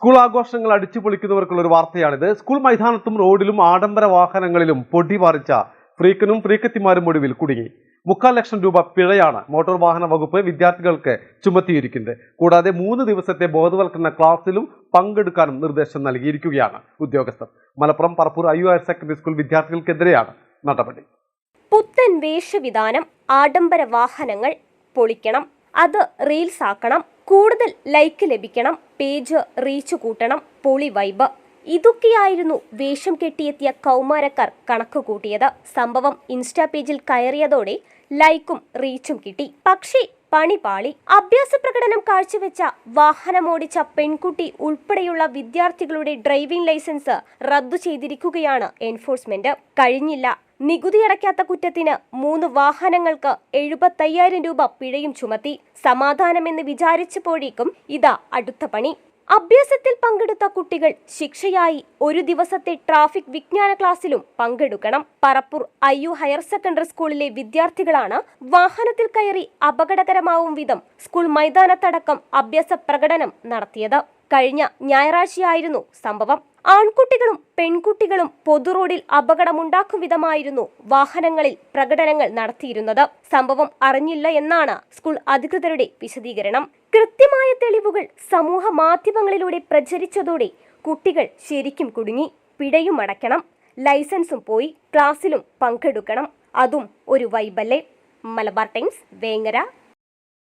School ആഘോഷങ്ങൾ അടിച്ചു പൊളിക്കുന്നവർക്കുള്ള ഒരു വാർത്തയാണിത്. സ്കൂൾ മൈതാനത്തും റോഡിലും ആഡംബര വാഹനങ്ങളിലും പൊടി പാറിച്ച ഫ്രീക്കനും ഫ്രീക്കത്തിമാരും ഒടുവിൽ കുടുങ്ങി. മുക്കാൽ ലക്ഷം രൂപ പിഴയാണ് മോട്ടോർ വാഹന വകുപ്പ് വിദ്യാർത്ഥികൾക്ക് ചുമത്തിയിരിക്കുന്നത്. കൂടാതെ മൂന്ന് ദിവസത്തെ ബോധവൽക്കരണ ക്ലാസ്സിലും പങ്കെടുക്കാനും നിർദ്ദേശം നൽകിയിരിക്കുകയാണ് ഉദ്യോഗസ്ഥർ. Malappuram Parappur I higher secondary school വിദ്യാർത്ഥികൾക്കെതിരെയാണ് നടപടി. പുത്തൻ വേഷവിധാനം ആഡംബര വാഹനങ്ങൾ പൊളിക്കണം അത് റീൽസ് ആക്കണം കൂടുതൽ ലൈക്ക് ലഭിക്കണം പേജ് റീച്ച് കൂട്ടണം പൊളി വൈബ്. ഇതൊക്കെയായിരുന്നു വേഷം കെട്ടിയെത്തിയ കൗമാരക്കാർ കണക്ക് കൂട്ടിയത്. സംഭവം ഇൻസ്റ്റാ പേജിൽ കയറിയതോടെ ലൈക്കും റീച്ചും കിട്ടി. പക്ഷേ പണി പാളി അഭ്യാസ പ്രകടനം കാഴ്ചവെച്ച വാഹനമോടിച്ച പെൺകുട്ടി ഉൾപ്പെടെയുള്ള വിദ്യാർത്ഥികളുടെ ഡ്രൈവിംഗ് ലൈസൻസ് റദ്ദു ചെയ്തിരിക്കുകയാണ് എൻഫോഴ്സ്മെന്റ്. കഴിഞ്ഞില്ല. നികുതി അടയ്ക്കാത്ത കുറ്റത്തിന് മൂന്ന് വാഹനങ്ങൾക്ക് എഴുപത്തയ്യായിരം രൂപ പിഴയും ചുമത്തി. സമാധാനമെന്ന് വിചാരിച്ചപ്പോഴേക്കും ഇതാ അടുത്ത പണി. അഭ്യാസത്തിൽ പങ്കെടുത്ത കുട്ടികൾ ശിക്ഷയായി ഒരു ദിവസത്തെ ട്രാഫിക് വിജ്ഞാന ക്ലാസ്സിലും പങ്കെടുക്കണം. Parappur I U higher secondary സ്കൂളിലെ വിദ്യാർത്ഥികളാണ് വാഹനത്തിൽ കയറി അപകടകരമാവും വിധം സ്കൂൾ മൈതാനത്തടക്കം അഭ്യാസ പ്രകടനം നടത്തിയത്. കഴിഞ്ഞ ഞായറാഴ്ചയായിരുന്നു സംഭവം. ആൺകുട്ടികളും പെൺകുട്ടികളും പൊതുറോഡിൽ അപകടമുണ്ടാക്കും വിധമായിരുന്നു വാഹനങ്ങളിൽ പ്രകടനങ്ങൾ നടത്തിയിരുന്നത്. സംഭവം അറിഞ്ഞില്ല എന്നാണ് സ്കൂൾ അധികൃതരുടെ വിശദീകരണം. കൃത്യമായ തെളിവുകൾ സമൂഹ മാധ്യമങ്ങളിലൂടെ പ്രചരിച്ചതോടെ കുട്ടികൾ ശരിക്കും കുടുങ്ങി. പിടയും അടയ്ക്കണം. ലൈസൻസും പോയി ക്ലാസ്സിലും പങ്കെടുക്കണം. അതും ഒരു വൈബല്ലേ? മലബാർ ടൈംസ് വേങ്ങര.